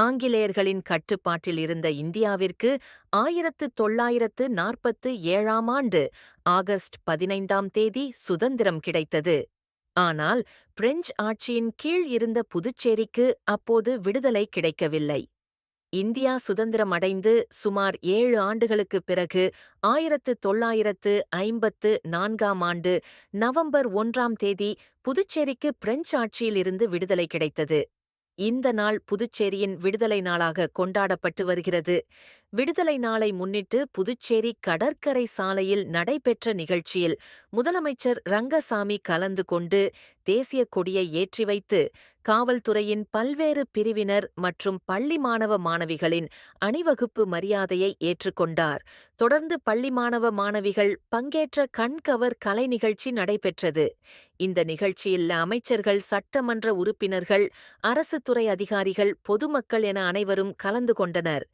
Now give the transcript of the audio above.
ஆங்கிலேயர்களின் கட்டுப்பாட்டில் இருந்த இந்தியாவிற்கு ஆயிரத்து தொள்ளாயிரத்து நாற்பத்து ஏழாம் ஆண்டு ஆகஸ்ட் பதினைந்தாம் தேதி சுதந்திரம் கிடைத்தது. ஆனால் பிரெஞ்சு ஆட்சியின் கீழ் இருந்த புதுச்சேரிக்கு அப்போது விடுதலை கிடைக்கவில்லை. இந்தியா சுதந்திரம் அடைந்து சுமார் ஏழு ஆண்டுகளுக்குப் பிறகு ஆயிரத்து தொள்ளாயிரத்து ஐம்பத்து நான்காம் ஆண்டு நவம்பர் ஒன்றாம் தேதி புதுச்சேரிக்கு பிரெஞ்சு ஆட்சியிலிருந்து விடுதலை கிடைத்தது. இந்த நாள் புதுச்சேரியின் விடுதலை நாளாக கொண்டாடப்பட்டு வருகிறது. விடுதலை நாளை முன்னிட்டு புதுச்சேரி கடற்கரை சாலையில் நடைபெற்ற நிகழ்ச்சியில் முதலமைச்சர் ரங்கசாமி கலந்து கொண்டு தேசிய கொடியை ஏற்றி வைத்து காவல்துறையின் பல்வேறு பிரிவினர் மற்றும் பள்ளி மாணவ மாணவிகளின் அணிவகுப்பு மரியாதையை ஏற்றுக்கொண்டார். தொடர்ந்து பள்ளி மாணவ மாணவிகள் பங்கேற்ற கண்கவர் கலை நிகழ்ச்சி நடைபெற்றது. இந்த நிகழ்ச்சியில் அமைச்சர்கள் சட்டமன்ற உறுப்பினர்கள் அரசு துறை அதிகாரிகள் பொதுமக்கள் என அனைவரும் கலந்து கொண்டனர்.